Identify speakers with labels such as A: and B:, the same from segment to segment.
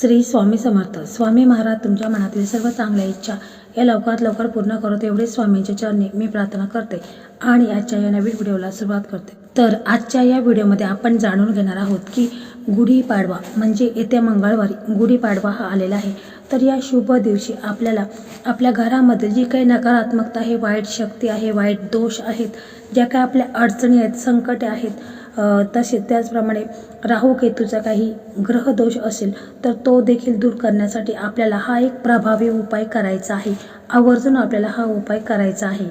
A: श्री स्वामी समर्थ. स्वामी महाराज तुमच्या मनातील सर्व चांगल्या इच्छा या लवकरात लवकर पूर्ण करत एवढे स्वामींच्या चरणी मी प्रार्थना करते आणि आजच्या या नवीन व्हिडिओला सुरुवात करते. तर आजच्या या व्हिडिओमध्ये आपण जाणून घेणार आहोत की गुढीपाडवा म्हणजे येत्या मंगळवारी गुढीपाडवा हा आलेला आहे. तर या शुभ दिवशी आपल्याला आपल्या घरामध्ये जी काही नकारात्मकता आहे वाईट शक्ती आहे वाईट दोष आहेत ज्या काही आपल्या अडचणी आहेत संकटे आहेत तसेच त्याचप्रमाणे राहू केतूचा काही ग्रहदोष असेल तर तो देखील दूर करण्यासाठी आपल्याला हा एक प्रभावी उपाय करायचा आहे. आवर्जून आपल्याला हा उपाय करायचा आहे.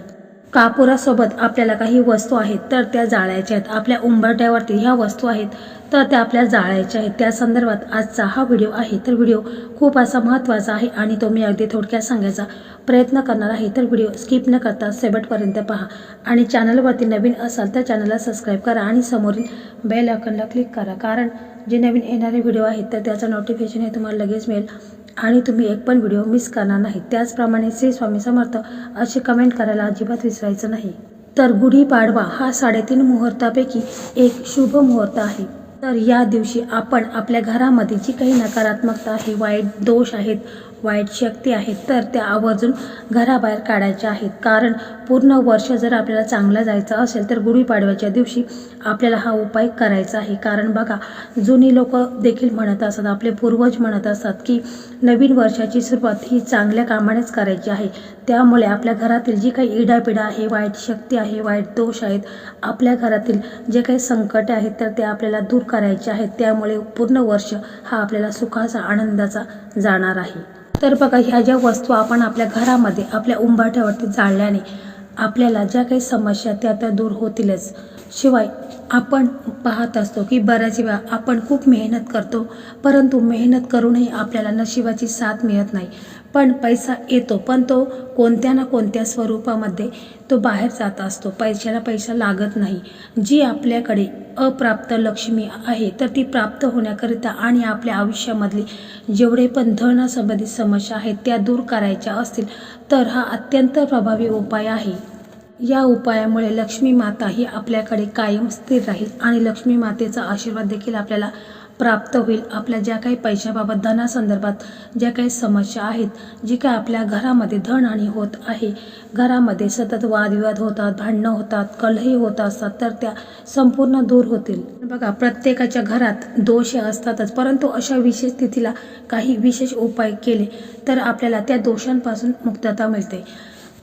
A: कापुरासोबत आपल्याला काही वस्तू आहेत तर त्या जाळायच्या आहेत. आपल्या उंबरट्यावरती ह्या वस्तू आहेत तर त्या आपल्या जाळायच्या आहेत. त्या संदर्भात आजचा हा व्हिडिओ आहे तर व्हिडिओ खूप असा महत्त्वाचा आहे आणि तो मी अगदी थोडक्यात सांगायचा प्रयत्न करणार आहे तर व्हिडिओ स्किप न करता शेवटपर्यंत पहा. आणि चॅनलवरती नवीन असाल तर चॅनलला सबस्क्राईब करा आणि समोरील बेल आयकॉनला क्लिक करा. कारण जे नवीन येणारे व्हिडिओ आहेत तर त्याचं नोटिफिकेशन हे तुम्हाला लगेच मिळेल. आणि तुम्ही एक पण व्हिडिओ मिस करणार नाही. त्याचप्रमाणे श्री स्वामी समर्थ असे कमेंट करायला अजिबात विसरायचं नाही. तर गुढीपाडवा हा साडेतीन मुहूर्तापैकी एक शुभ मुहूर्त आहे. तर या दिवशी आपण आपल्या घरामध्ये जी काही नकारात्मकता आहे वाईट दोष आहेत वाईट शक्ती आहेत तर त्या आवर्जून घराबाहेर काढायच्या आहेत. कारण पूर्ण वर्ष जर आपल्याला चांगलं जायचं असेल तर गुढीपाडव्याच्या दिवशी आपल्याला हा उपाय करायचा आहे. कारण बघा जुनी लोक देखील म्हणत असतात आपले पूर्वज म्हणत असतात की नवीन वर्षाची सुरुवात ही चांगल्या कामानेच करायची आहे. त्यामुळे आपल्या घरातील जी काही इडापिडा आहे वाईट शक्ती आहे वाईट दोष आहेत आपल्या घरातील जे काही संकट आहेत तर ते आपल्याला दूर करायचे आहेत त्यामुळे पूर्ण वर्ष हा आपल्याला सुखाचा आनंदाचा जाणार आहे. तर बघा ह्या ज्या वस्तू आपण आपल्या घरामध्ये आपल्या उंबाठ्यावरती जाळल्याने आपल्याला ज्या काही समस्या त्या त्या दूर होतीलच. शिवाय आपण पाहत असतो की बऱ्याच वेळा आपण खूप मेहनत करतो परंतु मेहनत करूनही आपल्याला नशिबाची साथ मिळत नाही. पण पैसा येतो पण तो कोणत्या ना कोणत्या स्वरूपामध्ये तो बाहेर जात असतो. पैशाला पैसा लागत नाही. जी आपल्याकडे अप्राप्त लक्ष्मी आहे तर ती प्राप्त होण्याकरिता आणि आपल्या आयुष्यामधली जेवढे पण धनासंबंधित समस्या आहेत त्या दूर करायच्या असतील तर हा अत्यंत प्रभावी उपाय आहे. या उपायामुळे लक्ष्मी माता ही आपल्याकडे कायम स्थिर राहील आणि लक्ष्मी मातेचा आशीर्वाद देखील आपल्याला प्राप्त होईल. आपल्या ज्या काही पैशाबाबत धनासंदर्भात ज्या काही समस्या आहेत जी काय आपल्या घरामध्ये धनहानी होत आहे घरामध्ये सतत वादविवाद होतात भांडणं होतात कलही होत असतात तर त्या संपूर्ण दूर होतील. बघा प्रत्येकाच्या घरात दोष हे असतातच परंतु अशा विशेष स्थितीला काही विशेष उपाय केले तर आपल्याला त्या दोषांपासून मुक्तता मिळते.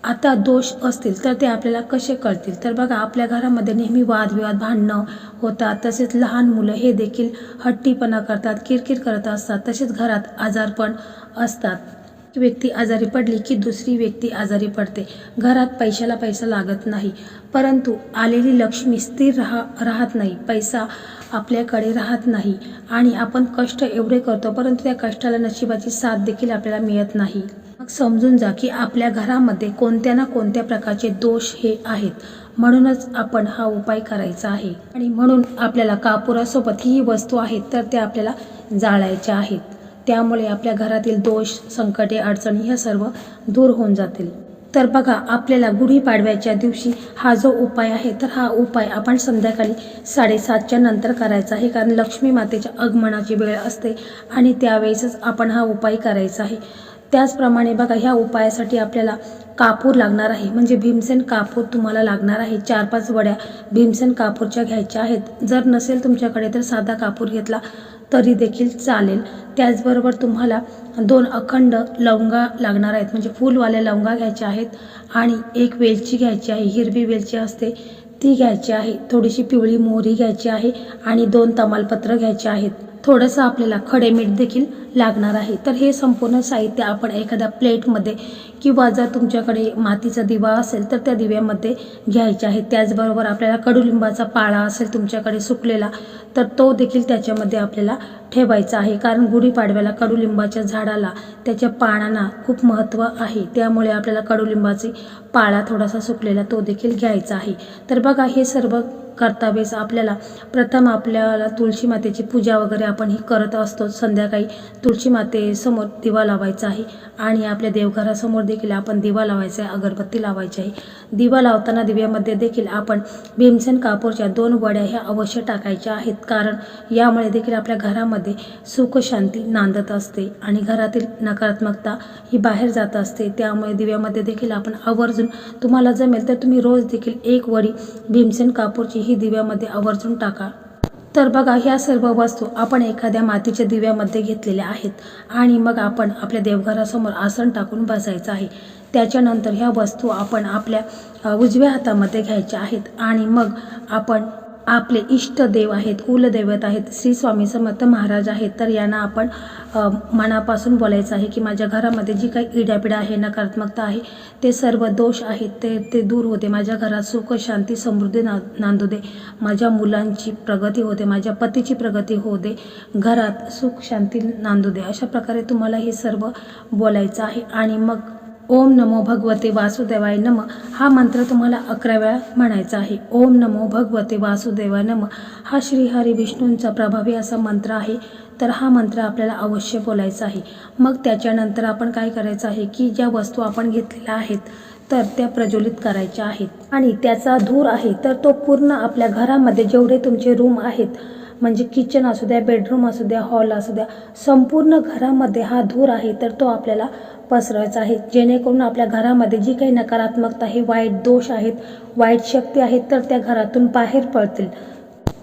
A: आता दोष असतील तर ते आपल्याला कसे कळतील? तर बघा आपल्या घरामध्ये नेहमी वादविवाद भांडणं होतात. तसेच लहान मुलं हे देखील हट्टीपणा करतात किरकिर करत असतात. तसेच घरात आजारपण असतात. व्यक्ती आजारी पडली की दुसरी व्यक्ती आजारी पडते. घरात पैशाला पैसा लागत नाही. परंतु आलेली लक्ष्मी स्थिर राहा राहत नाही. पैसा आपल्याकडे राहत नाही. आणि आपण कष्ट एवढे करतो परंतु त्या कष्टाला नशिबाची साथ देखील आपल्याला मिळत नाही. मग समजून जा की आपल्या घरामध्ये कोणत्या ना कोणत्या प्रकारचे दोष हे आहेत. म्हणूनच आपण हा उपाय करायचा आहे. आणि म्हणून आपल्याला कापुरासोबत ही वस्तू आहेत तर त्या आपल्याला जाळायच्या आहेत. त्यामुळे आपल्या घरातील दोष संकटे अडचणी ह्या सर्व दूर होऊन जातील. तर बघा आपल्याला गुढीपाडव्याच्या दिवशी हा जो उपाय आहे तर हा उपाय आपण संध्याकाळी साडेसातच्या नंतर करायचा आहे. कारण लक्ष्मी मातेच्या आगमनाची वेळ असते आणि त्यावेळेसच आपण हा उपाय करायचा आहे. त्याचप्रमाणे बघा ह्या उपायासाठी आपल्याला कापूर लागणार आहे. म्हणजे भीमसेन कापूर तुम्हाला लागणार आहे. चार पाच वड्या भीमसेन कापूरच्या घ्यायच्या आहेत. जर नसेल तुमच्याकडे तर साधा कापूर घेतला तरी देखील चालेल. त्याचबरोबर तुम्हाला दोन अखंड लवंगा लागणार आहेत. म्हणजे फुलवाल्या लवंगा घ्यायच्या आहेत आणि एक वेलची घ्यायची आहे. हिरवी वेलची असते ती घ्यायची आहे. थोडीशी पिवळी मोहरी घ्यायची आहे आणि दोन तमालपत्र घ्यायचे आहेत. थोडंसं आपल्याला खडे मीठ देखील लागणार आहे. तर हे संपूर्ण साहित्य आपण एखाद्या प्लेटमध्ये किंवा जर तुमच्याकडे मातीचा दिवा असेल तर त्या दिव्यामध्ये घ्यायचे आहे. त्याचबरोबर आपल्याला कडुलिंबाचा पाळा असेल तुमच्याकडे सुकलेला तर तो देखील त्याच्यामध्ये आपल्याला ठेवायचा आहे. कारण गुढीपाडव्याला कडुलिंबाच्या झाडाला त्याच्या पानांना खूप महत्त्व आहे. त्यामुळे आपल्याला कडुलिंबाचे पाळा थोडासा सुकलेला तो देखील घ्यायचा आहे. तर बघा हे सर्व करतावेस आपल्याला. प्रथम आपल्याला तुळशी मातेची पूजा वगैरे आपण ही करत असतो. संध्याकाळी तुळशी मातेसमोर दिवा लावायचा आहे. आणि आपल्या देवघरासमोर देखील आपण दिवा लावायचा आहे. अगरबत्ती लावायची आहे. दिवा लावताना दिव्यामध्ये देखील आपण भीमसेन कापूरच्या दोन वड्या ह्या अवश्य टाकायच्या आहेत. कारण यामुळे देखील आपल्या घरामध्ये सुख शांती नांदत असते आणि घरातील नकारात्मकता ही बाहेर जात असते. त्यामुळे दिव्यामध्ये देखील आपण आवर्जून तुम्हाला जमेल तर तुम्ही रोज देखील एक वडी भीमसेन कापूरची ही दिव्यामध्ये आवर्जून टाका. तर बघा ह्या सर्व वस्तू आपण एखाद्या मातीच्या दिव्यामध्ये घेतलेल्या आहेत आणि मग आपण आपल्या देवघरासमोर आसन टाकून बसायचं आहे. त्याच्यानंतर ह्या वस्तू आपण आपल्या उजव्या हातामध्ये घ्यायच्या आहेत आणि मग आपण आपले इष्टदेव आहेत कुलदैवत आहेत श्री स्वामी समर्थ महाराज आहेत तर यांना आपण मनापासून बोलायचं आहे की माझ्या घरामध्ये जी काही इडापिडा आहे नकारात्मकता आहे ते सर्व दोष आहेत ते ते दूर होते. माझ्या घरात सुख शांती समृद्धी ना नांदू दे. माझ्या मुलांची प्रगती होते माझ्या पतीची प्रगती होऊ दे घरात सुख शांती नांदू दे. अशा प्रकारे तुम्हाला हे सर्व बोलायचं आहे. आणि मग ओम नमो भगवते वासुदेवाय नम. हा मंत्र तुम्हाला अकरा वेळा म्हणायचा आहे. ओम नमो भगवते वासुदेवाय नम. हा श्रीहरी विष्णूंचा प्रभावी असा मंत्र आहे. तर हा मंत्र आपल्याला अवश्य बोलायचा आहे. मग त्याच्यानंतर आपण काय करायचं आहे की ज्या वस्तू आपण घेतलेल्या आहेत तर त्या प्रज्वलित करायच्या आहेत. आणि त्याचा धूर आहे तर तो पूर्ण आपल्या घरामध्ये जेवढे तुमचे रूम आहेत म्हणजे किचन असू द्या बेडरूम असू द्या हॉल असू द्या संपूर्ण घरामध्ये हा धूर आहे तर तो आपल्याला पसरवायचा आहे. जेणेकरून आपल्या घरामध्ये जी काही नकारात्मकता आहे वाईट दोष आहेत वाईट शक्ती आहेत तर त्या घरातून बाहेर पडतील.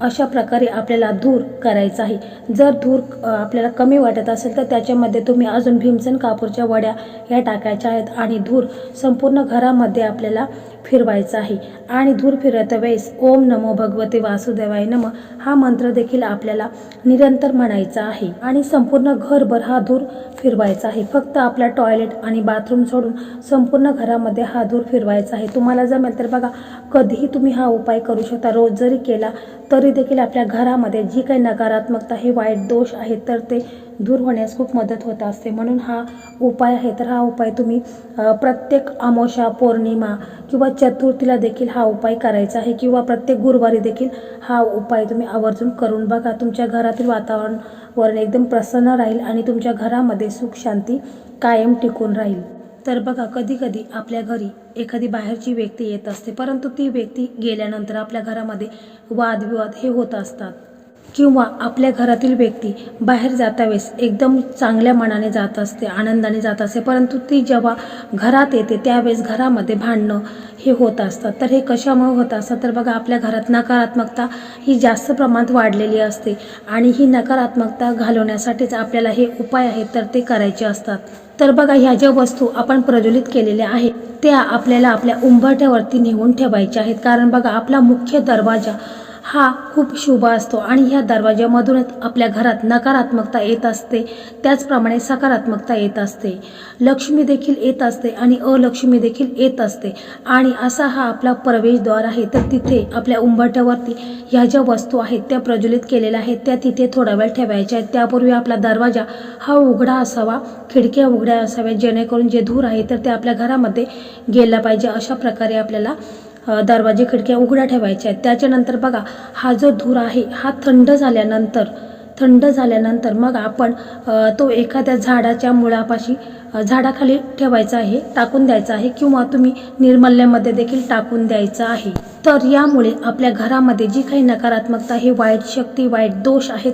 A: अशा प्रकारे आपल्याला धूर करायचा आहे. जर धूर आपल्याला कमी वाटत असेल तर त्याच्यामध्ये तुम्ही अजून भीमसेन कापूरच्या वड्या ह्या टाकायच्या आहेत आणि धूर संपूर्ण घरामध्ये आपल्याला फिरवायचा आहे. आणि धूर फिरत वेळेस ओम नमो भगवते वासुदेवाय नम हा मंत्र देखील आपल्याला निरंतर म्हणायचा आहे. आणि संपूर्ण घरभर हा धूर फिरवायचा आहे. फक्त आपला टॉयलेट आणि बाथरूम सोडून संपूर्ण घरामध्ये हा धूर फिरवायचा आहे. तुम्हाला जमेल तर बघा कधीही तुम्ही हा उपाय करू शकता. रोज जरी केला तरी देखील आपल्या घरामध्ये जी काही नकारात्मकता हे वाईट दोष आहेत तर ते दूर होण्यास खूप मदत होत असते. म्हणून हा उपाय आहे तर हा उपाय तुम्ही प्रत्येक अमावस्या पौर्णिमा किंवा चतुर्थीला देखील हा उपाय करायचा आहे किंवा प्रत्येक गुरुवारी देखील हा उपाय तुम्ही आवर्जून करून बघा. तुमच्या घरातील वातावरण वरण एकदम प्रसन्न राहील आणि तुमच्या घरामध्ये सुख शांती कायम टिकून राहील. तर बघा कधी कधी आपल्या घरी एखादी बाहेरची व्यक्ती येत असते परंतु ती व्यक्ती गेल्यानंतर आपल्या घरामध्ये वादविवाद हे होत असतात. किंवा आपल्या घरातील व्यक्ती बाहेर जाता वेळेस एकदम चांगल्या मनाने जात असते आनंदाने जात असते. परंतु ती जेव्हा घरात येते त्यावेळेस घरामध्ये भांडणं हे होत असतात. तर हे कशामुळे होत असतात? तर बघा आपल्या घरात नकारात्मकता ही जास्त प्रमाणात वाढलेली असते आणि ही नकारात्मकता घालवण्यासाठीच आपल्याला हे उपाय आहेत तर ते करायचे असतात. तर बघा ह्या ज्या वस्तू आपण प्रज्वलित केलेल्या आहेत त्या आपल्याला आपल्या उंबरठ्यावरती नेऊन ठेवायच्या आहेत. कारण बघा आपला मुख्य दरवाजा हा खूप शुभ असतो आणि ह्या दरवाज्यामधूनच आपल्या घरात नकारात्मकता येत असते. त्याचप्रमाणे सकारात्मकता येत असते. लक्ष्मी देखील येत असते आणि अलक्ष्मी देखील येत असते. आणि असा हा आपला प्रवेशद्वार आहे. तर तिथे आपल्या उंबरठ्यावरती ह्या ज्या वस्तू आहेत त्या प्रज्वलित केलेल्या आहेत त्या तिथे थोडा वेळ ठेवायच्या आहेत. त्यापूर्वी आपला दरवाजा हा उघडा असावा खिडक्या उघड्या असाव्या जेणेकरून जे धूर आहे तर ते आपल्या घरामध्ये गेला पाहिजे. अशा प्रकारे आपल्याला दरवाजे खिडक्या उघड्या ठेवायच्या आहेत. त्याच्यानंतर बघा हा जो धूर आहे हा थंड झाल्यानंतर थंड झाल्यानंतर मग आपण तो एखाद्या झाडाच्या मुळापाशी झाडाखाली ठेवायचा आहे टाकून द्यायचा आहे किंवा तुम्ही निर्मल्यामध्ये देखील टाकून द्यायचा आहे. तर यामुळे आपल्या घरामध्ये जी काही नकारात्मकता ही वाईट शक्ती वाईट दोष आहेत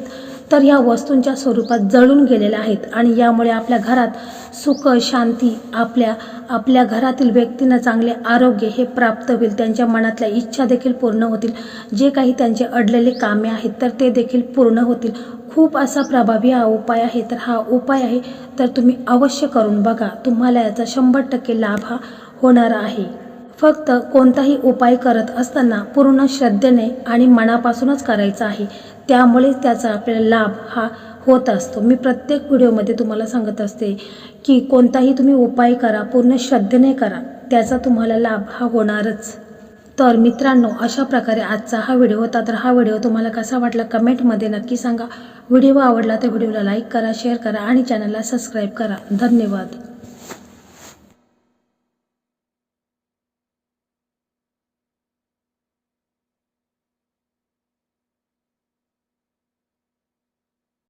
A: तर ह्या वस्तूंच्या स्वरूपात जळून गेलेल्या आहेत आणि यामुळे आपल्या घरात सुख शांती आपल्या आपल्या घरातील व्यक्तींना चांगले आरोग्य हे प्राप्त होईल. त्यांच्या मनातल्या इच्छा देखील पूर्ण होतील. जे काही त्यांचे अडलेले कामे आहेत तर ते देखील पूर्ण होतील. खूप असा प्रभावी हा उपाय आहे. तर हा उपाय आहे तर तुम्ही अवश्य करून बघा. तुम्हाला याचा शंभर टक्के लाभ हा होणार आहे. फक्त कोणताही उपाय करत असताना पूर्ण श्रद्धेने आणि मनापासूनच करायचा आहे. त्यामुळेच त्याचा आपल्याला लाभ हा होत असतो. मी प्रत्येक व्हिडिओमध्ये तुम्हाला सांगत असते की कोणताही तुम्ही उपाय करा पूर्ण श्रद्धेने करा त्याचा तुम्हाला लाभ हा होणारच. तर मित्रांनो अशा प्रकारे आजचा हा व्हिडिओ होता. तर हा व्हिडिओ तुम्हाला कसा वाटला कमेंटमध्ये नक्की सांगा. व्हिडिओ आवडला तर व्हिडिओला लाईक करा शेअर करा आणि चॅनलला सबस्क्राईब करा. धन्यवाद.